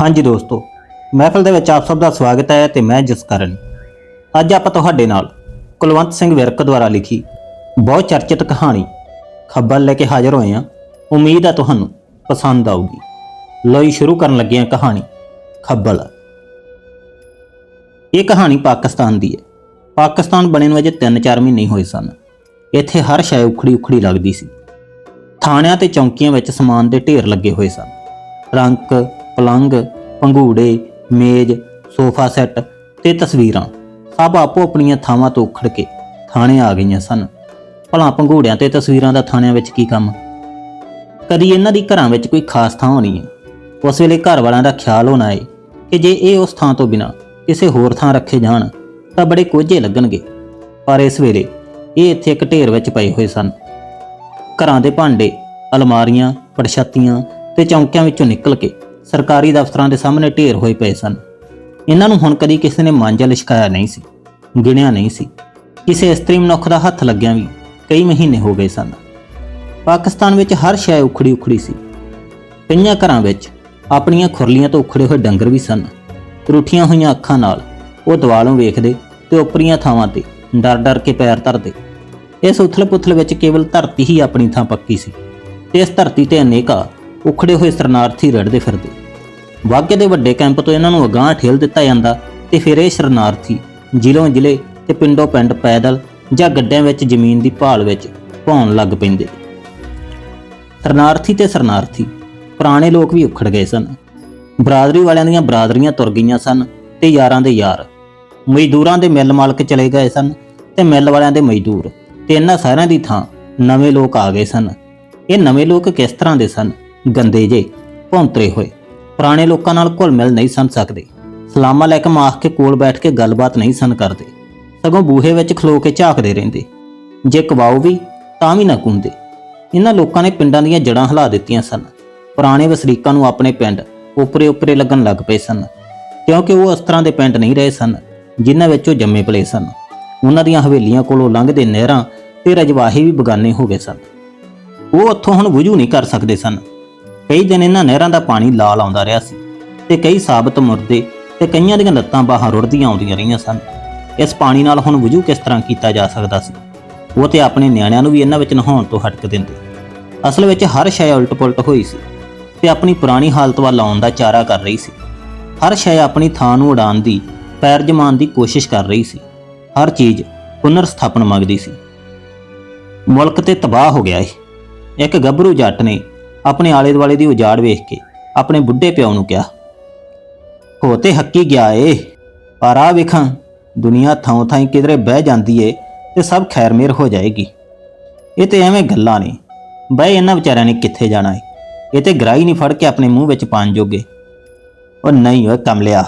ਹਾਂਜੀ ਦੋਸਤੋ, ਮਹਿਫਲ ਦੇ ਵਿੱਚ ਆਪ ਸਭ ਦਾ ਸਵਾਗਤ ਹੈ ਤੇ ਮੈਂ ਜਸਕਰਨ। ਅੱਜ ਆਪਾਂ ਤੁਹਾਡੇ ਨਾਲ ਕੁਲਵੰਤ ਸਿੰਘ ਵਿਰਕ ਦੁਆਰਾ ਲਿਖੀ ਬਹੁਤ ਚਰਚਿਤ ਕਹਾਣੀ, ਖੱਬਲ ਲੈ ਕੇ ਹਾਜ਼ਰ ਹੋਏ ਹਾਂ। ਉਮੀਦ ਹੈ ਤੁਹਾਨੂੰ ਪਸੰਦ ਆਊਗੀ। ਲੋਈ ਸ਼ੁਰੂ ਕਰਨ ਲੱਗੇ ਹਾਂ ਕਹਾਣੀ, ਖੱਬਲ। ਇਹ ਕਹਾਣੀ ਪਾਕਿਸਤਾਨ ਦੀ ਹੈ। ਪਾਕਿਸਤਾਨ ਬਣੇ ਨੂੰ ਅਜੇ 3-4 ਮਹੀਨੇ ਹੋਏ ਸਨ। ਇੱਥੇ ਹਰ ਸ਼ੈ ਉਖੜੀ ਉਖੜੀ ਲੱਗਦੀ ਸੀ। ਥਾਣਿਆਂ ਤੇ ਚੌਂਕੀਆਂ ਵਿੱਚ ਸਮਾਨ ਦੇ ਢੇਰ ਲੱਗੇ ਹੋਏ ਸਨ। ਟਰੰਕ ਪਲੰਗ, ਪੰਘੂੜੇ, ਮੇਜ਼, ਸੋਫਾ ਸੈੱਟ ਤੇ ਤਸਵੀਰਾਂ ਸਭ ਆਪੋ ਆਪਣੀਆਂ ਥਾਵਾਂ ਤੋਂ ਉਖੜ ਕੇ ਥਾਣੇ ਆ ਗਈਆਂ ਸਨ। ਭਲਾ ਪੰਘੂੜਿਆਂ ਤੇ ਤਸਵੀਰਾਂ ਦਾ ਥਾਣਿਆਂ ਵਿੱਚ ਕੀ ਕੰਮ? ਕਦੀ ਇਹਨਾਂ ਦੀ ਘਰਾਂ ਵਿੱਚ ਕੋਈ ਖਾਸ ਥਾਂ ਹੋਣੀ ਹੈ? ਉਸ ਵੇਲੇ ਘਰ ਵਾਲਿਆਂ ਦਾ ਖਿਆਲ ਹੋਣਾ ਹੈ ਕਿ ਜੇ ਇਹ ਉਸ ਥਾਂ ਤੋਂ ਬਿਨਾ ਕਿਸੇ ਹੋਰ ਥਾਂ ਰੱਖੇ ਜਾਣ, ਤਾਂ ਬੜੇ ਕੋਝੇ ਲੱਗਣਗੇ। ਪਰ ਇਸ ਵੇਲੇ ਇਹ ਇੱਥੇ ਇੱਕ ਢੇਰ ਵਿੱਚ ਪਏ ਹੋਏ ਸਨ। ਘਰਾਂ ਦੇ ਭਾਂਡੇ, ਅਲਮਾਰੀਆਂ, ਪੜਛੱਤੀਆਂ ਤੇ ਚੌਂਕਿਆਂ ਵਿੱਚੋਂ ਨਿਕਲ ਕੇ ਸਰਕਾਰੀ ਦਫ਼ਤਰਾਂ ਦੇ ਸਾਹਮਣੇ ਢੇਰ ਹੋਏ ਪਏ ਸਨ। ਇਹਨਾਂ ਨੂੰ ਹੁਣ ਕਦੀ ਕਿਸੇ ਨੇ ਮਾਂਜਾ ਲਿਸ਼ਕਾਇਆ ਨਹੀਂ ਸੀ, ਗਿਣਿਆ ਨਹੀਂ ਸੀ। ਕਿਸੇ ਇਸਤਰੀ ਮਨੁੱਖ ਦਾ ਹੱਥ ਲੱਗਿਆ ਵੀ ਕਈ ਮਹੀਨੇ ਹੋ ਗਏ ਸਨ। ਪਾਕਿਸਤਾਨ ਵਿੱਚ ਹਰ ਸ਼ੈ ਉਖੜੀ ਉਖੜੀ ਸੀ। ਕਈਆਂ ਘਰਾਂ ਵਿੱਚ ਆਪਣੀਆਂ ਖੁਰਲੀਆਂ ਤੋਂ ਉਖੜੇ ਹੋਏ ਡੰਗਰ ਵੀ ਸਨ। ਰੁੱਠੀਆਂ ਹੋਈਆਂ ਅੱਖਾਂ ਨਾਲ ਉਹ ਦੀਵਾਲੋਂ ਵੇਖਦੇ ਤੇ ਉਪਰੀਆਂ ਥਾਵਾਂ ਤੇ ਡਰ-ਡਰ ਕੇ ਪੈਰ ਧਰਦੇ। ਇਸ ਉਥਲ-ਪੁਥਲ ਵਿੱਚ ਕੇਵਲ ਧਰਤੀ ਹੀ ਆਪਣੀ ਥਾਂ ਪੱਕੀ ਸੀ ਤੇ ਇਸ ਧਰਤੀ ਤੇ ਅਨੇਕਾਂ ਉਖੜੇ ਹੋਏ ਸ਼ਰਨਾਰਥੀ ਰੜਦੇ ਫਿਰਦੇ। ਵਾਗੇ ਦੇ ਵੱਡੇ ਕੈਂਪ ਤੋਂ ਇਹਨਾਂ ਨੂੰ ਅਗਾਂਹ ਠੇਲ ਦਿੱਤਾ ਜਾਂਦਾ ਤੇ ਫਿਰ ਇਹ ਸ਼ਰਨਾਰਥੀ ਜ਼ਿਲ੍ਹੋਂ ਜ਼ਿਲ੍ਹੇ ਤੇ ਪਿੰਡੋਂ ਪਿੰਡ ਪੈਦਲ ਜਾਂ ਗੱਡਿਆਂ ਵਿੱਚ ਜ਼ਮੀਨ ਦੀ ਭਾਲ ਵਿੱਚ ਭੌਣ ਲੱਗ ਪੈਂਦੇ। ਸ਼ਰਨਾਰਥੀ ਤੇ ਸ਼ਰਨਾਰਥੀ ਪੁਰਾਣੇ ਲੋਕ ਵੀ ਉਖੜ ਗਏ ਸਨ। ਬਰਾਦਰੀ ਵਾਲਿਆਂ ਦੀਆਂ ਬਰਾਦਰੀਆਂ ਤੁਰ ਗਈਆਂ ਸਨ ਤੇ ਯਾਰਾਂ ਦੇ ਯਾਰ, ਮਜ਼ਦੂਰਾਂ ਦੇ ਮਿੱਲ ਮਾਲਕ ਚਲੇ ਗਏ ਸਨ ਤੇ ਮਿੱਲ ਵਾਲਿਆਂ ਦੇ ਮਜ਼ਦੂਰ ਤੇ ਇਹਨਾਂ ਸਾਰਿਆਂ ਦੀ ਥਾਂ ਨਵੇਂ ਲੋਕ ਆ ਗਏ ਸਨ। ਇਹ ਨਵੇਂ ਲੋਕ ਕਿਸ ਤਰ੍ਹਾਂ ਦੇ ਸਨ? ਗੰਦੇ ਜੇ, ਭੌਂਤਰੇ ਹੋਏ। ਪੁਰਾਣੇ ਲੋਕਾਂ ਨਾਲ ਘੁਲ ਮਿਲ ਨਹੀਂ ਸਨ ਸਕਦੇ। ਸਲਾਮਾਂ ਲੈ ਕੇ ਮਾਖ ਕੇ ਕੋਲ ਬੈਠ ਕੇ ਗੱਲਬਾਤ ਨਹੀਂ ਸਨ ਕਰਦੇ। ਸਗੋਂ ਬੂਹੇ ਵਿੱਚ ਖਲੋ ਕੇ ਝਾਕਦੇ ਰਹਿੰਦੇ। ਜੇ ਕਵਾਉ ਵੀ, ਤਾਂ ਵੀ ਨਾ ਕੁੰਦੇ। ਇਹਨਾਂ ਲੋਕਾਂ ਨੇ ਪਿੰਡਾਂ ਦੀਆਂ ਜੜਾਂ ਹਿਲਾ ਦਿੱਤੀਆਂ ਸਨ। ਪੁਰਾਣੇ ਵਸਨੀਕਾਂ ਨੂੰ ਆਪਣੇ ਪਿੰਡ ਉਪਰੇ ਉਪਰੇ ਲੱਗਣ ਲੱਗ ਪਏ ਸਨ। ਕਿਉਂਕਿ ਉਹ ਇਸ ਤਰ੍ਹਾਂ ਦੇ ਪਿੰਡ ਨਹੀਂ ਰਹੇ ਸਨ, ਜਿਨ੍ਹਾਂ ਵਿੱਚ ਉਹ ਜੰਮੇ ਪਲੇ ਸਨ। ਉਹਨਾਂ ਦੀਆਂ ਹਵੇਲੀਆਂ ਕੋਲੋਂ ਲੰਘਦੇ ਨਹਿਰਾਂ ਤੇ ਰਜਵਾਹੇ ਵੀ ਬਗਾਨੇ ਹੋ ਗਏ ਸਨ। ਉਹ ਉੱਥੋਂ ਹੁਣ ਵੁਜੂ ਨਹੀਂ ਕਰ ਸਕਦੇ ਸਨ। ਕਈ ਦਿਨ ਇਹਨਾਂ ਨਹਿਰਾਂ ਦਾ ਪਾਣੀ ਲਾਲ ਆਉਂਦਾ ਰਿਹਾ ਸੀ ਤੇ ਕਈ ਸਾਬਤ ਮੁਰਦੇ ਤੇ ਕਈਆਂ ਦੀਆਂ ਲੱਤਾਂ ਬਾਹਰ ਰੁੜਦੀਆਂ ਆਉਂਦੀਆਂ ਰਹੀਆਂ ਸਨ। ਇਸ ਪਾਣੀ ਨਾਲ ਹੁਣ ਵਜੂ ਕਿਸ ਤਰ੍ਹਾਂ ਕੀਤਾ ਜਾ ਸਕਦਾ ਸੀ? ਉਹ ਤੇ ਆਪਣੇ ਨਿਆਣਿਆਂ ਨੂੰ ਵੀ ਇਹਨਾਂ ਵਿੱਚ ਨਹਾਉਣ ਤੋਂ ਹਟਕ ਦਿੰਦੇ। ਅਸਲ ਵਿੱਚ ਹਰ ਸ਼ੈ ਉਲਟ-ਪੁਲਟ ਹੋਈ ਸੀ ਤੇ ਆਪਣੀ ਪੁਰਾਣੀ ਹਾਲਤ ਵੱਲ ਆਉਣ ਦਾ ਚਾਰਾ ਕਰ ਰਹੀ ਸੀ। ਹਰ ਸ਼ੈ ਆਪਣੀ ਥਾਂ ਨੂੰ ਉਡਾਣ ਦੀ, ਪੈਰ ਜਮਾਉਣ ਦੀ ਕੋਸ਼ਿਸ਼ ਕਰ ਰਹੀ ਸੀ। ਹਰ ਚੀਜ਼ ਪੁਨਰ ਸਥਾਪਨ ਮੰਗਦੀ ਸੀ। ਮੁਲਕ ਤੇ ਤਬਾਹ ਹੋ ਗਿਆ ਏ। ਇੱਕ ਗੱਭਰੂ ਜੱਟ ਨੇ ਆਪਣੇ ਆਲੇ ਦੁਆਲੇ ਦੀ ਉਜਾੜ ਵੇਖ ਕੇ ਆਪਣੇ ਬੁੱਢੇ ਪਿਓ ਨੂੰ ਕਿਹਾ, ਹੋ ਤੇ ਹੱਕੀ ਗਿਆ ਏ, ਪਰ ਆ ਵੇਖਾਂ, ਦੁਨੀਆ ਥਾਂ ਥਾਂ ਕਿਧਰੇ ਬਹਿ ਜਾਂਦੀ ਏ ਤੇ ਸਭ ਖੈਰ ਮੇਰ ਹੋ ਜਾਏਗੀ। ਇਹ ਤੇ ਐਵੇਂ ਗੱਲਾਂ ਨੇ ਬਈ ਇਹਨਾਂ ਵਿਚਾਰਿਆਂ ਨੇ ਕਿੱਥੇ ਜਾਣਾ ਏ? ਇਹ ਤੇ ਗਰਾਈ ਨਹੀਂ ਫੜ ਕੇ ਆਪਣੇ ਮੂੰਹ ਵਿੱਚ ਪਾਣ ਜੋਗੇ। ਉਹ ਨਹੀਂ ਓਏ ਕਮਲਿਆ,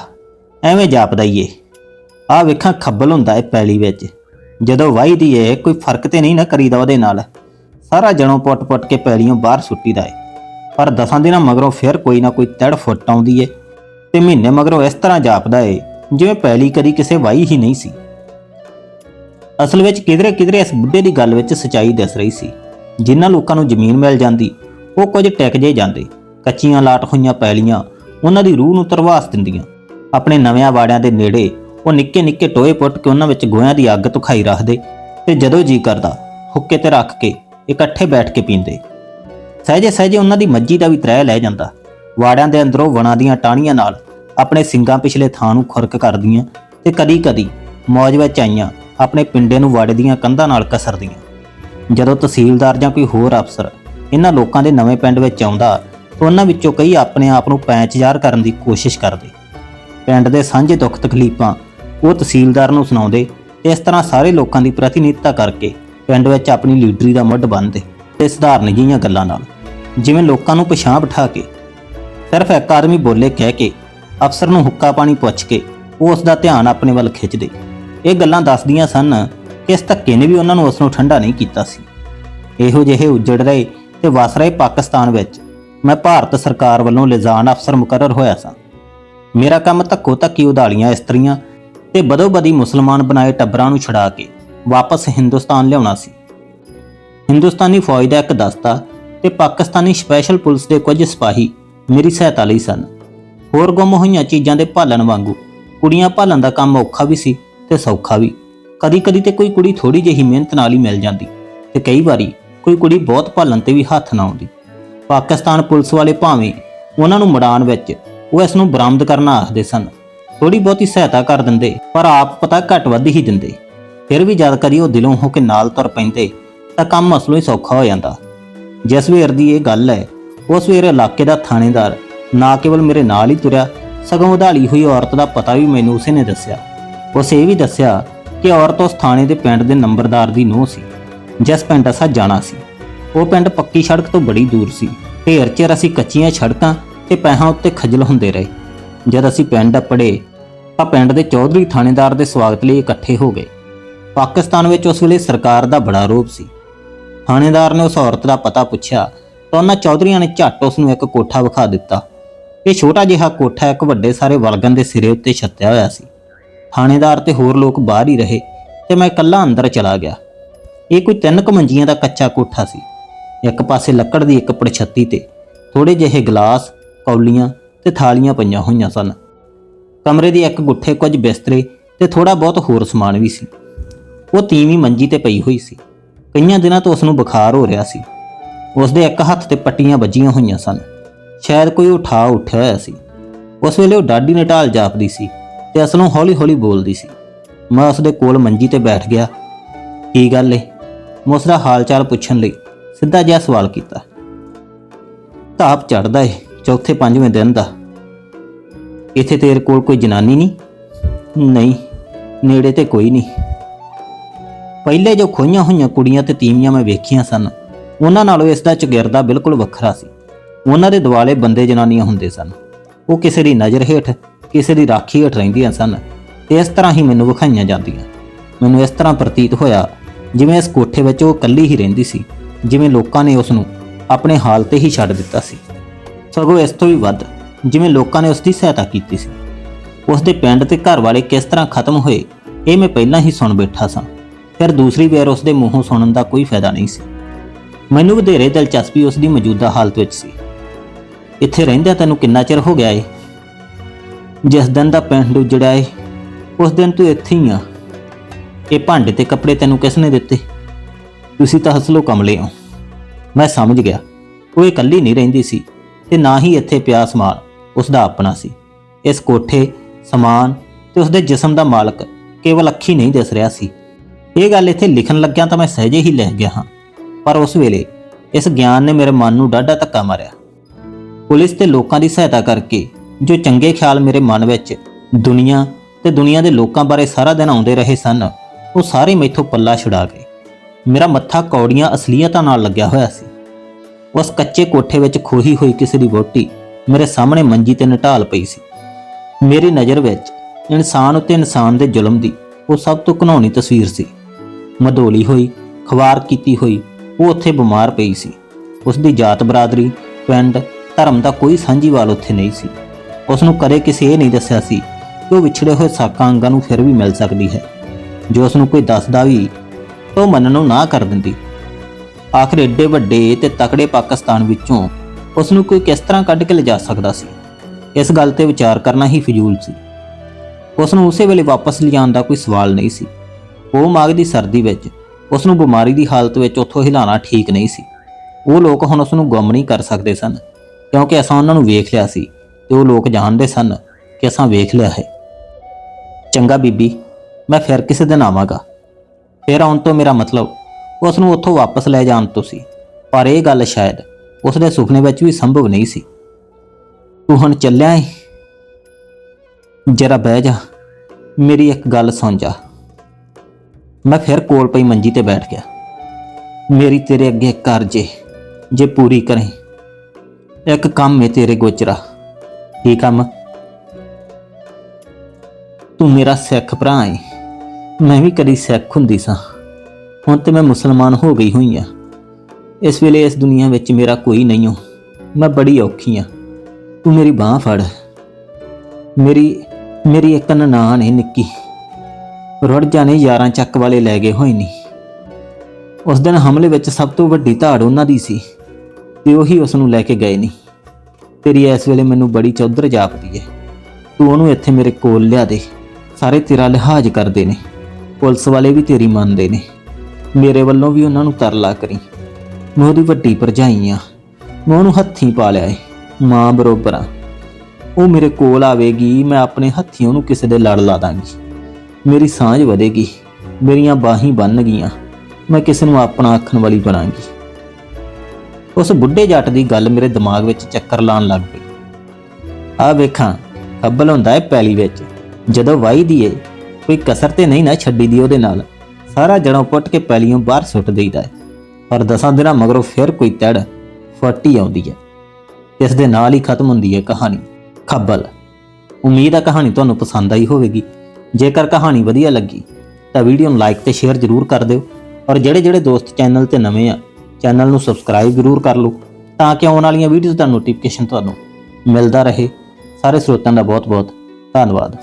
ਐਵੇਂ ਜਾਪਦਾ ਈ ਏ। ਆ ਵੇਖਾਂ ਖੱਬਲ ਹੁੰਦਾ ਏ ਪੈਲੀ ਵਿੱਚ, ਜਦੋਂ ਵਾਹੀ ਦੀ ਏ, ਕੋਈ ਫ਼ਰਕ ਤੇ ਨਹੀਂ ਨਾ ਕਰੀਦਾ ਉਹਦੇ ਨਾਲ। ਸਾਰਾ ਜਣੋਂ ਪੁੱਟ-ਪੁੱਟ ਕੇ ਪੈਲੀਆਂ ਬਾਹਰ ਸੁੱਟੀਦਾ ਏ। ਪਰ ਦਸਾਂ ਦਿਨਾਂ ਮਗਰੋਂ ਫਿਰ ਕੋਈ ਨਾ ਕੋਈ ਤੜ ਫੁੱਟ ਆਉਂਦੀ ਏ ਤੇ ਮਹੀਨੇ ਮਗਰੋਂ ਇਸ ਤਰ੍ਹਾਂ ਜਾਪਦਾ ਏ ਜਿਵੇਂ ਪੈਲੀ ਕਦੀ ਕਿਸੇ ਵਾਹੀ ਹੀ ਨਹੀਂ ਸੀ। ਅਸਲ ਵਿੱਚ ਕਿਧਰੇ ਕਿਧਰੇ ਇਸ ਬੁੱਢੇ ਦੀ ਗੱਲ ਵਿੱਚ ਸਚਾਈ ਦਿਸ ਰਹੀ ਸੀ। ਜਿਨ੍ਹਾਂ ਲੋਕਾਂ ਨੂੰ ਜ਼ਮੀਨ ਮਿਲ ਜਾਂਦੀ, ਉਹ ਕੁਝ ਟਿਕ ਜੇ ਜਾਂਦੇ। ਕੱਚੀਆਂ ਲਾਟ ਹੋਈਆਂ ਪੈਲੀਆਂ, ਉਹਨਾਂ ਦੀ ਰੂਹ ਨੂੰ ਤਰਵਾਸ ਦਿੰਦੀਆਂ। ਆਪਣੇ ਨਵਿਆਂ ਵਾੜਿਆਂ ਦੇ ਨੇੜੇ ਉਹ ਨਿੱਕੇ ਨਿੱਕੇ ਟੋਏ ਪੁੱਟ ਕੇ ਉਹਨਾਂ ਵਿੱਚ ਗੋਹਿਆਂ ਦੀ ਅੱਗ ਤੁਖਾਈ ਰੱਖਦੇ ਤੇ ਜਦੋਂ ਜੀ ਕਰਦਾ, ਹੁੱਕੇ ਤੇ ਰੱਖ ਕੇ ਇਕੱਠੇ ਬੈਠ ਕੇ ਪੀਂਦੇ। ਸਹਿਜੇ ਸਹਿਜੇ ਉਹਨਾਂ ਦੀ ਮੱਜੀ ਦਾ ਵੀ ਤ੍ਰਹਿ ਲੈ ਜਾਂਦਾ। ਵਾੜਿਆਂ ਦੇ ਅੰਦਰੋਂ ਵਣਾ ਦੀਆਂ ਟਾਹਣੀਆਂ ਨਾਲ ਆਪਣੇ ਸਿੰਗਾਂ ਪਿਛਲੇ ਥਾਂ ਨੂੰ ਖੁਰਕ ਕਰਦੀਆਂ ਤੇ ਕਦੀ-ਕਦੀ ਮੌਜ ਵਿੱਚ ਆਈਆਂ ਆਪਣੇ ਪਿੰਡੇ ਨੂੰ ਵਾੜੇ ਦੀਆਂ ਕੰਧਾਂ ਨਾਲ ਕਸਰਦੀਆਂ। ਜਦੋਂ ਤਹਿਸੀਲਦਾਰ ਜਾਂ ਕੋਈ ਹੋਰ ਅਫਸਰ ਇਹਨਾਂ ਲੋਕਾਂ ਦੇ ਨਵੇਂ ਪਿੰਡ ਵਿੱਚ ਆਉਂਦਾ, ਤਾਂ ਉਹਨਾਂ ਵਿੱਚੋਂ ਕਈ ਆਪਣੇ ਆਪ ਨੂੰ ਪੈਂਚਜ਼ਾਰ ਕਰਨ ਦੀ ਕੋਸ਼ਿਸ਼ ਕਰਦੇ। ਪਿੰਡ ਦੇ ਸਾਂਝੇ ਦੁੱਖ ਤਕਲੀਫਾਂ ਉਹ ਤਹਿਸੀਲਦਾਰ ਨੂੰ ਸੁਣਾਉਂਦੇ ਤੇ ਇਸ ਤਰ੍ਹਾਂ ਸਾਰੇ ਲੋਕਾਂ ਦੀ ਪ੍ਰਤੀਨਿਧਤਾ ਕਰਕੇ ਪਿੰਡ ਵਿੱਚ ਆਪਣੀ ਲੀਡਰੀ ਦਾ ਮੁੱਢ ਬੰਨ੍ਹਦੇ ਤੇ ਸਧਾਰਨ ਜਿਹੀਆਂ ਗੱਲਾਂ ਨਾਲ। ਜਿਵੇਂ ਲੋਕਾਂ ਨੂੰ ਪਛਾਣ ਬਿਠਾ ਕੇ। ਸਿਰਫ ਇੱਕ ਆਦਮੀ ਬੋਲੇ ਕਹਿ ਕੇ, ਅਫਸਰ ਨੂੰ ਹੁੱਕਾ ਪਾਣੀ ਪੁੱਛ ਕੇ ਉਹ ਉਸ ਦਾ ਧਿਆਨ ਆਪਣੇ ਵੱਲ ਖਿੱਚਦੇ। ਇਹ ਗੱਲਾਂ ਦੱਸਦੀਆਂ ਸਨ ਕਿ ਇਸ ਧੱਕੇ ਨੇ ਵੀ ਉਹਨਾਂ ਨੂੰ ਉਸ ਨੂੰ ਠੰਡਾ ਨਹੀਂ ਕੀਤਾ ਸੀ। ਇਹੋ ਜਿਹੇ ਉੱਜੜ ਰਹੇ ਤੇ ਵਸ ਰਹੇ ਪਾਕਿਸਤਾਨ ਵਿੱਚ ਮੈਂ ਭਾਰਤ ਸਰਕਾਰ ਵੱਲੋਂ ਲਿਜਾਨ ਅਫਸਰ ਮੁਕਰਰ ਹੋਇਆ ਸਾਂ। ਮੇਰਾ ਕੰਮ ਧੱਕੋ ਧੱਕੀ ਉਧਾਲੀਆਂ ਇਸਤਰੀਆਂ ਤੇ ਬਦੋਬਦੀ ਮੁਸਲਮਾਨ ਬਣਾਏ ਟੱਬਰਾਂ ਨੂੰ ਛੁਡਾ ਕੇ ਵਾਪਸ ਹਿੰਦੁਸਤਾਨ ਲਿਆਉਣਾ ਸੀ। ਹਿੰਦੁਸਤਾਨੀ ਫੌਜ ਦਾ ਇੱਕ ਦਸਤਾ ਤੇ ਪਾਕਿਸਤਾਨੀ ਸਪੈਸ਼ਲ ਪੁਲਿਸ ਦੇ ਕੁਝ ਸਿਪਾਹੀ ਮੇਰੀ ਸਹਾਇਤਾ ਲਈ ਸਨ। ਹੋਰ ਗੁੰਮ ਹੋਈਆਂ ਚੀਜ਼ਾਂ ਦੇ ਭਾਲਣ ਵਾਂਗੂ ਕੁੜੀਆਂ ਭਾਲਣ ਦਾ ਕੰਮ ਔਖਾ ਵੀ ਸੀ ਤੇ ਸੌਖਾ ਵੀ। ਕਦੀ-ਕਦੀ ਤੇ ਕੋਈ ਕੁੜੀ ਥੋੜੀ ਜਿਹੀ ਮਿਹਨਤ ਨਾਲ ਹੀ ਮਿਲ ਜਾਂਦੀ ਤੇ ਕਈ ਵਾਰੀ ਕੋਈ ਕੁੜੀ ਬਹੁਤ ਭਾਲਣ ਤੇ ਵੀ ਹੱਥ ਨਾ ਆਉਂਦੀ। ਪਾਕਿਸਤਾਨ ਪੁਲਿਸ ਵਾਲੇ ਭਾਵੇਂ ਉਹਨਾਂ ਨੂੰ ਮੜਾਨ ਵਿੱਚ ਉਹ ਇਸ ਨੂੰ ਬਰਾਮਦ ਕਰਨਾ ਆਖਦੇ ਸਨ। ਥੋੜੀ ਬਹੁਤੀ ਸਹਾਇਤਾ ਕਰ ਦਿੰਦੇ, ਪਰ ਆਪ ਪਤਾ ਘੱਟ ਵੱਧ ਹੀ ਦਿੰਦੇ। ਫਿਰ ਵੀ ਜਦ ਕਰੀ ਉਹ ਦਿਲੋਂ ਹੋ ਕੇ ਨਾਲ ਤੁਰ ਪੈਂਦੇ ਤਾਂ ਕੰਮ ਅਸਲੋਂ ਹੀ ਸੌਖਾ ਹੋ ਜਾਂਦਾ। ਜਿਸ ਵੇਰ ਦੀ ਇਹ ਗੱਲ ਹੈ, ਉਸ ਵੇਰ ਇਲਾਕੇ ਦਾ ਥਾਣੇਦਾਰ ਨਾ ਕੇਵਲ ਮੇਰੇ ਨਾਲ ਹੀ ਤੁਰਿਆ, ਸਗੋਂ ਉਧਾਲੀ ਹੋਈ ਔਰਤ ਦਾ ਪਤਾ ਵੀ ਮੈਨੂੰ ਉਸੇ ਨੇ ਦੱਸਿਆ। ਉਸ ਇਹ ਵੀ ਦੱਸਿਆ ਕਿ ਔਰਤ ਉਸ ਥਾਣੇ ਦੇ ਪਿੰਡ ਦੇ ਨੰਬਰਦਾਰ ਦੀ ਨੂੰਹ ਸੀ, ਜਿਸ ਪਿੰਡ ਅਸਾਂ ਜਾਣਾ ਸੀ। ਉਹ ਪਿੰਡ ਪੱਕੀ ਸੜਕ ਤੋਂ ਬੜੀ ਦੂਰ ਸੀ। ਢੇਰ ਚਿਰ ਅਸੀਂ ਕੱਚੀਆਂ ਸੜਕਾਂ ਤੇ ਪੈਹਾਂ ਉੱਤੇ ਖੱਜਲ ਹੁੰਦੇ ਰਹੇ। ਜਦ ਅਸੀਂ ਪਿੰਡ ਅੱਪੜੇ, ਤਾਂ ਪਿੰਡ ਦੇ ਚੌਧਰੀ ਥਾਣੇਦਾਰ ਦੇ ਸਵਾਗਤ ਲਈ ਇਕੱਠੇ ਹੋ ਗਏ। ਪਾਕਿਸਤਾਨ ਵਿੱਚ ਉਸ ਵੇਲੇ ਸਰਕਾਰ ਦਾ ਬੜਾ ਰੋਪ ਸੀ। ਥਾਣੇਦਾਰ ਨੇ ਉਸ ਔਰਤ ਦਾ ਪਤਾ ਪੁੱਛਿਆ ਤਾਂ ਉਹਨਾਂ ਚੌਧਰੀਆਂ ਨੇ ਝੱਟ ਉਸ ਨੂੰ ਇੱਕ ਕੋਠਾ ਵਿਖਾ ਦਿੱਤਾ। ਇਹ ਛੋਟਾ ਜਿਹਾ ਕੋਠਾ ਇੱਕ ਵੱਡੇ ਸਾਰੇ ਵਲਗਨ ਦੇ ਸਿਰੇ ਉੱਤੇ ਛੱਤਿਆ ਹੋਇਆ ਸੀ। ਥਾਣੇਦਾਰ ਤੇ ਹੋਰ ਲੋਕ ਬਾਹਰ ਹੀ ਰਹੇ ਤੇ ਮੈਂ ਇਕੱਲਾ ਅੰਦਰ ਚਲਾ ਗਿਆ। ਇਹ ਕੋਈ ਤਿੰਨ ਕੁ ਮੰਜੀਆਂ ਦਾ ਕੱਚਾ ਕੋਠਾ ਸੀ। ਇੱਕ ਪਾਸੇ ਲੱਕੜ ਦੀ ਇੱਕ ਪੜਛੱਤੀ ਤੇ ਥੋੜੇ ਜਿਹੇ ਗਲਾਸ, ਕੌਲੀਆਂ ਤੇ ਥਾਲੀਆਂ ਪਈਆਂ ਹੋਈਆਂ ਸਨ। ਕਮਰੇ ਦੀ ਇੱਕ ਗੁੱਠੇ ਕੁਝ ਬਿਸਤਰੇ ਤੇ ਥੋੜਾ ਬਹੁਤ ਹੋਰ ਸਮਾਨ ਵੀ ਸੀ। ਉਹ ਤੀਵੀਂ ਮੰਜੀ ਤੇ ਪਈ ਹੋਈ ਸੀ। ਕਈਆਂ ਦਿਨਾਂ ਤੋਂ ਉਸ ਨੂੰ ਬੁਖਾਰ ਹੋ ਰਿਹਾ ਸੀ। ਉਸ ਦੇ ਇੱਕ ਹੱਥ ਤੇ ਪੱਟੀਆਂ ਵੱਜੀਆਂ ਹੋਈਆਂ ਸਨ। ਸ਼ਾਇਦ ਕੋਈ ਉਠਾ ਉੱਠਿਆ ਹੋਇਆ ਸੀ। ਉਸ ਵੇਲੇ ਉਹ ਡਾਡੀ ਨੇ ਢਾਲ ਜਾਪਦੀ ਸੀ ਤੇ ਅਸਲੋਂ ਹੌਲੀ-ਹੌਲੀ ਬੋਲਦੀ ਸੀ। ਮੈਂ ਉਸ ਦੇ ਕੋਲ ਮੰਜੀ ਤੇ ਬੈਠ ਗਿਆ। ਕੀ ਗੱਲ ਏ? ਮੈਂ ਉਸ ਦਾ ਹਾਲ ਚਾਲ ਪੁੱਛਣ ਲਈ ਸਿੱਧਾ ਜਿਹਾ ਸਵਾਲ ਕੀਤਾ। ਤਾਪ ਚੜਦਾ ਏ, ਚੌਥੇ ਪੰਜਵੇਂ ਦਿਨ ਦਾ। ਇੱਥੇ ਤੇਰੇ ਕੋਲ ਕੋਈ ਜਨਾਨੀ ਨਹੀਂ? ਨਹੀਂ, ਨੇੜੇ ਤੇ ਕੋਈ ਨਹੀਂ। ਪਹਿਲੇ ਜੋ ਖੋਈਆਂ ਹੋਈਆਂ ਕੁੜੀਆਂ ਤੇ ਤੀਵੀਆਂ ਮੈਂ ਵੇਖੀਆਂ ਸਨ, ਉਹਨਾਂ ਨਾਲੋਂ ਇਸ ਦਾ ਚਗਿਰਦਾ ਬਿਲਕੁਲ ਵੱਖਰਾ ਸੀ। ਉਹਨਾਂ ਦੇ ਦੁਆਲੇ ਬੰਦੇ ਜਨਾਨੀਆਂ ਹੁੰਦੇ ਸਨ। ਉਹ ਕਿਸੇ ਦੀ ਨਜ਼ਰ ਹੇਠ, ਕਿਸੇ ਦੀ ਰਾਖੀ ਹੇਠ ਰਹਿੰਦੀਆਂ ਸਨ ਤੇ ਇਸ ਤਰ੍ਹਾਂ ਹੀ ਮੈਨੂੰ ਵਿਖਾਈਆਂ ਜਾਂਦੀਆਂ। ਮੈਨੂੰ ਇਸ ਤਰ੍ਹਾਂ ਪ੍ਰਤੀਤ ਹੋਇਆ, ਜਿਵੇਂ ਇਸ ਕੋਠੇ ਵਿੱਚ ਉਹ ਇਕੱਲੀ ਹੀ ਰਹਿੰਦੀ ਸੀ, ਜਿਵੇਂ ਲੋਕਾਂ ਨੇ ਉਸ ਨੂੰ ਆਪਣੇ ਹਾਲ ਤੇ ਹੀ ਛੱਡ ਦਿੱਤਾ ਸੀ। ਸਗੋਂ ਇਸ ਤੋਂ ਵੀ ਵੱਧ, ਜਿਵੇਂ ਲੋਕਾਂ ਨੇ ਉਸ ਦੀ ਸਹਾਇਤਾ ਕੀਤੀ ਸੀ। ਉਸ ਦੇ ਪਿੰਡ ਤੇ ਘਰ ਵਾਲੇ ਕਿਸ ਤਰ੍ਹਾਂ ਖਤਮ ਹੋਏ, ਇਹ ਮੈਂ ਪਹਿਲਾਂ ਹੀ ਸੁਣ ਬੈਠਾ ਸਾਂ। ਫਿਰ ਦੂਸਰੀ ਵਾਰ ਉਸ ਦੇ ਮੂੰਹੋਂ ਸੁਣਨ ਦਾ ਕੋਈ ਫਾਇਦਾ ਨਹੀਂ ਸੀ। ਮੈਨੂੰ ਵਧੇਰੇ ਦਿਲਚਸਪੀ ਉਸ ਦੀ ਮੌਜੂਦਾ ਹਾਲਤ ਵਿੱਚ ਸੀ। ਇੱਥੇ ਰਹਿੰਦਿਆਂ ਤੈਨੂੰ ਕਿੰਨਾ ਚਿਰ ਹੋ ਗਿਆ ਏ? ਜਿਸ ਦਿਨ ਦਾ ਪਿੰਡ ਉਜੜਿਆ ਏ, ਉਸ ਦਿਨ ਤੂੰ ਇੱਥੇ ਹੀ ਆ। ਇਹ ਭਾਂਡੇ ਤੇ ਕੱਪੜੇ ਤੈਨੂੰ ਕਿਸ ਨੇ ਦਿੱਤੇ? ਤੁਸੀਂ ਤਾਂ ਹਸਲੋ ਕਮਲੇ ਹੋ। ਮੈਂ ਸਮਝ ਗਿਆ, ਉਹ ਇਕੱਲੀ ਨਹੀਂ ਰਹਿੰਦੀ ਸੀ ਤੇ ਨਾ ਹੀ ਇੱਥੇ ਪਿਆ ਸਮਾਨ ਉਸ ਦਾ ਆਪਣਾ ਸੀ। ਇਸ ਕੋਠੇ, ਸਮਾਨ ਤੇ ਉਸ ਦੇ ਜਿਸਮ ਦਾ ਮਾਲਕ ਕੇਵਲ ਅੱਖੀ ਨਹੀਂ ਦਿਸ ਰਿਹਾ ਸੀ। ਇਹ ਗੱਲ ਇੱਥੇ ਲਿਖਣ ਲੱਗਿਆ ਤਾਂ ਮੈਂ ਸਹਿਜੇ ਹੀ ਲਿਖ ਗਿਆ ਹਾਂ। ਪਰ ਉਸ ਵੇਲੇ ਇਸ ਗਿਆਨ ਨੇ ਮੇਰੇ ਮਨ ਨੂੰ ਡਾਢਾ ਧੱਕਾ ਮਾਰਿਆ। ਪੁਲਿਸ ਤੇ ਲੋਕਾਂ ਦੀ ਸਹਾਇਤਾ ਕਰਕੇ ਜੋ ਚੰਗੇ ਖਿਆਲ ਮੇਰੇ ਮਨ ਵਿੱਚ ਦੁਨੀਆ ਤੇ ਦੁਨੀਆ ਦੇ ਲੋਕਾਂ ਬਾਰੇ ਸਾਰਾ ਦਿਨ ਆਉਂਦੇ ਰਹੇ ਸਨ, ਉਹ ਸਾਰੇ ਮੈਥੋਂ ਪੱਲਾ ਛੁਡਾ ਗਏ। ਮੇਰਾ ਮੱਥਾ ਕੌੜੀਆਂ ਅਸਲੀਅਤਾਂ ਨਾਲ ਲੱਗਿਆ ਹੋਇਆ ਸੀ। ਉਸ ਕੱਚੇ ਕੋਠੇ ਵਿੱਚ ਖੋਹੀ ਹੋਈ ਕਿਸੇ ਦੀ ਵੋਟੀ ਮੇਰੇ ਸਾਹਮਣੇ ਮੰਜੀ ਤੇ ਨਟਾਲ ਪਈ ਸੀ। ਮੇਰੀ ਨਜ਼ਰ ਵਿੱਚ ਇਨਸਾਨ ਉੱਤੇ ਇਨਸਾਨ ਦੇ ਜ਼ੁਲਮ ਦੀ ਉਹ ਸਭ ਤੋਂ ਘਿਨਾਉਣੀ ਤਸਵੀਰ ਸੀ। ਮਧੋਲੀ ਹੋਈ ਖਵਾਰ ਕੀਤੀ ਹੋਈ, ਉਹ ਉੱਥੇ ਬਿਮਾਰ ਪਈ ਸੀ। ਉਸ ਦੀ ਜਾਤ ਬਰਾਦਰੀ, ਪਿੰਡ, ਧਰਮ ਦਾ ਕੋਈ ਸਾਂਝੀਵਾਲ ਉੱਥੇ ਨਹੀਂ ਸੀ। ਉਸ ਨੂੰ ਕਦੇ ਕਿਸੇ ਇਹ ਨਹੀਂ ਦੱਸਿਆ ਸੀ ਕਿ ਉਹ ਵਿਛੜੇ ਹੋਏ ਸਾਕਾਂ ਅੰਗਾਂ ਨੂੰ ਫਿਰ ਵੀ ਮਿਲ ਸਕਦੀ ਹੈ। ਜੋ ਉਸ ਨੂੰ ਕੋਈ ਦੱਸਦਾ ਵੀ, ਤਾਂ ਉਹ ਮੰਨਣ ਨੂੰ ਨਾ ਕਰ ਦਿੰਦੀ। ਆਖਰ ਏਡੇ ਵੱਡੇ ਤੇ ਤਕੜੇ ਪਾਕਿਸਤਾਨ ਵਿੱਚੋਂ ਉਸ ਨੂੰ ਕੋਈ ਕਿਸ ਤਰ੍ਹਾਂ ਕੱਢ ਕੇ ਲਿਜਾ ਸਕਦਾ ਸੀ? ਇਸ ਗੱਲ ਤੇ ਵਿਚਾਰ ਕਰਨਾ ਹੀ ਫਿਜ਼ੂਲ ਸੀ। ਉਸ ਨੂੰ ਉਸੇ ਵੇਲੇ ਵਾਪਸ ਲਿਜਾਣ ਦਾ ਕੋਈ ਸਵਾਲ ਨਹੀਂ ਸੀ। ਉਹ ਮਾਘ ਦੀ ਸਰਦੀ ਵਿੱਚ ਉਸ ਨੂੰ ਬਿਮਾਰੀ ਦੀ ਹਾਲਤ ਵਿੱਚ ਉੱਥੋਂ ਹਿਲਾਣਾ ਠੀਕ ਨਹੀਂ ਸੀ। ਉਹ ਲੋਕ ਹੁਣ ਉਸ ਨੂੰ ਗੁੰਮ ਨਹੀਂ ਕਰ ਸਕਦੇ ਸਨ, ਕਿਉਂਕਿ ਅਸਾਂ ਉਹਨਾਂ ਨੂੰ ਵੇਖ ਲਿਆ ਸੀ ਤੇ ਉਹ ਲੋਕ ਜਾਣਦੇ ਸਨ ਕਿ ਅਸਾਂ ਵੇਖ ਲਿਆ ਹੈ। ਚੰਗਾ ਬੀਬੀ, ਮੈਂ ਫਿਰ ਕਿਸੇ ਦਿਨ ਆਵਾਂਗਾ। ਫਿਰ ਆਉਣ ਤੋਂ ਮੇਰਾ ਮਤਲਬ ਉਸ ਨੂੰ ਉੱਥੋਂ ਵਾਪਸ ਲੈ ਜਾਣ ਤੋਂ ਸੀ, ਪਰ ਇਹ ਗੱਲ ਸ਼ਾਇਦ ਉਸ ਦੇ ਸੁਪਨੇ ਵਿੱਚ ਵੀ ਸੰਭਵ ਨਹੀਂ ਸੀ। ਤੂੰ ਹੁਣ ਚੱਲਿਆ ਏ? ਜਰਾ ਬਹਿ ਜਾ, ਮੇਰੀ ਇੱਕ ਗੱਲ ਸੁਣ ਜਾ। ਮੈਂ ਫਿਰ ਕੋਲ ਪਈ ਮੰਜੀ ਤੇ ਬੈਠ ਗਿਆ। ਮੇਰੀ ਤੇਰੇ ਅੱਗੇ ਕਰਜ਼ੇ ਜੇ ਪੂਰੀ ਕਰੇ। ਇੱਕ ਕੰਮ ਏ ਤੇਰੇ ਗੋਚਰਾ। ਕੀ ਕੰਮ? ਤੂੰ ਮੇਰਾ ਸਿੱਖ ਭਰਾ ਏ। ਮੈਂ ਵੀ ਕਦੀ ਸਿੱਖ ਹੁੰਦੀ ਸਾਂ। ਹੁਣ ਤੇ ਮੈਂ ਮੁਸਲਮਾਨ ਹੋ ਗਈ ਹੋਈ ਆ। ਇਸ ਵੇਲੇ ਇਸ ਦੁਨੀਆ ਵਿੱਚ ਮੇਰਾ ਕੋਈ ਨਹੀਂ ਹੋ ਮੈਂ ਬੜੀ ਔਖੀ ਆ। ਤੂੰ ਮੇਰੀ ਬਾਹ ਫੜ। ਮੇਰੀ ਮੇਰੀ ਇੱਕ ਨਨਾਣ ਹੈ ਨਿੱਕੀ। ਰੁੜ ਜਾਣੇ ਯਾਰਾਂ ਚੱਕ ਵਾਲੇ ਲੈ ਗਏ ਹੋਏ ਨਹੀਂ ਉਸ ਦਿਨ ਹਮਲੇ ਵਿੱਚ ਸਭ ਤੋਂ ਵੱਡੀ ਧਾੜ ਉਹਨਾਂ ਦੀ ਸੀ ਤੇ ਉਹੀ ਉਸ ਨੂੰ ਲੈ ਕੇ ਗਏ ਨਹੀਂ ਤੇਰੀ ਇਸ ਵੇਲੇ ਮੈਨੂੰ ਬੜੀ ਚੌਧਰ ਜਾਪਦੀ ਹੈ ਤੂੰ ਉਹਨੂੰ ਇੱਥੇ ਮੇਰੇ ਕੋਲ ਲਿਆ ਦੇ। ਸਾਰੇ ਤੇਰਾ ਲਿਹਾਜ਼ ਕਰਦੇ ਨੇ। ਪੁਲਿਸ ਵਾਲੇ ਵੀ ਤੇਰੀ ਮੰਨਦੇ ਨੇ। ਮੇਰੇ ਵੱਲੋਂ ਵੀ ਉਹਨਾਂ ਨੂੰ ਤਰਲਾ ਕਰੀ। ਮੈਂ ਉਹਦੀ ਵੱਡੀ ਭਰਜਾਈ ਆ। ਮੈਂ ਉਹਨੂੰ ਹੱਥੀਂ ਪਾ ਲਿਆ ਏ। ਮਾਂ ਬਰੋਬਰ ਆ। ਉਹ ਮੇਰੇ ਕੋਲ ਆਵੇਗੀ, ਮੈਂ ਆਪਣੇ ਹੱਥੀਂ ਉਹਨੂੰ ਕਿਸੇ ਦੇ ਲੜ ਲਾ ਦਾਂਗੀ। ਮੇਰੀ ਸਾਂਝ ਵਧੇਗੀ, ਮੇਰੀਆਂ ਬਾਹੀਂ ਬੰਨ ਗਈਆਂ ਮੈਂ ਕਿਸੇ ਨੂੰ ਆਪਣਾ ਆਖਣ ਵਾਲੀ ਬਣਾਂਗੀ। ਉਸ ਬੁੱਢੇ ਜੱਟ ਦੀ ਗੱਲ ਮੇਰੇ ਦਿਮਾਗ ਵਿੱਚ ਚੱਕਰ ਲਾਉਣ ਲੱਗ ਪਈ। ਆ ਵੇਖਾਂ ਖੱਬਲ ਹੁੰਦਾ ਹੈ ਪੈਲੀ ਵਿੱਚ, ਜਦੋਂ ਵਾਈ ਦੀ ਕੋਈ ਕਸਰ ਤੇ ਨਹੀਂ ਨਾ ਛੱਡੀ ਦੀ ਉਹਦੇ ਨਾਲ, ਸਾਰਾ ਜੜੋਂ ਪੁੱਟ ਕੇ ਪੈਲੀਓਂ ਬਾਹਰ ਸੁੱਟ ਦੇਈਦਾ ਹੈ ਪਰ ਦਸਾਂ ਦਿਨਾਂ ਮਗਰੋਂ ਫਿਰ ਕੋਈ ਤੜ ਫੱਟੀ ਆਉਂਦੀ ਹੈ ਇਸ ਦੇ ਨਾਲ ਹੀ ਖਤਮ ਹੁੰਦੀ ਹੈ ਕਹਾਣੀ। ਖੱਬਲ, ਉਮੀਦ ਹੈ ਕਹਾਣੀ ਤੁਹਾਨੂੰ ਪਸੰਦ ਆਈ ਹੋਵੇਗੀ। ਜੇਕਰ ਕਹਾਣੀ ਵਧੀਆ ਲੱਗੀ, ਤਾਂ ਵੀਡੀਓ ਨੂੰ ਲਾਈਕ ਤੇ ਸ਼ੇਅਰ ਜ਼ਰੂਰ ਕਰ ਦਿਓ ਔਰ ਜਿਹੜੇ ਜਿਹੜੇ ਦੋਸਤ ਚੈਨਲ ਤੇ ਨਵੇਂ ਆ ਚੈਨਲ ਨੂੰ ਸਬਸਕ੍ਰਾਈਬ ਜ਼ਰੂਰ ਕਰ ਲਓ ਤਾਂ ਕਿ ਆਉਣ ਵਾਲੀਆਂ ਵੀਡੀਓਜ਼ ਦਾ ਨੋਟੀਫਿਕੇਸ਼ਨ ਤੁਹਾਨੂੰ ਮਿਲਦਾ ਰਹੇ। ਸਾਰੇ ਸਰੋਤਾਂ ਦਾ ਬਹੁਤ ਬਹੁਤ ਧੰਨਵਾਦ।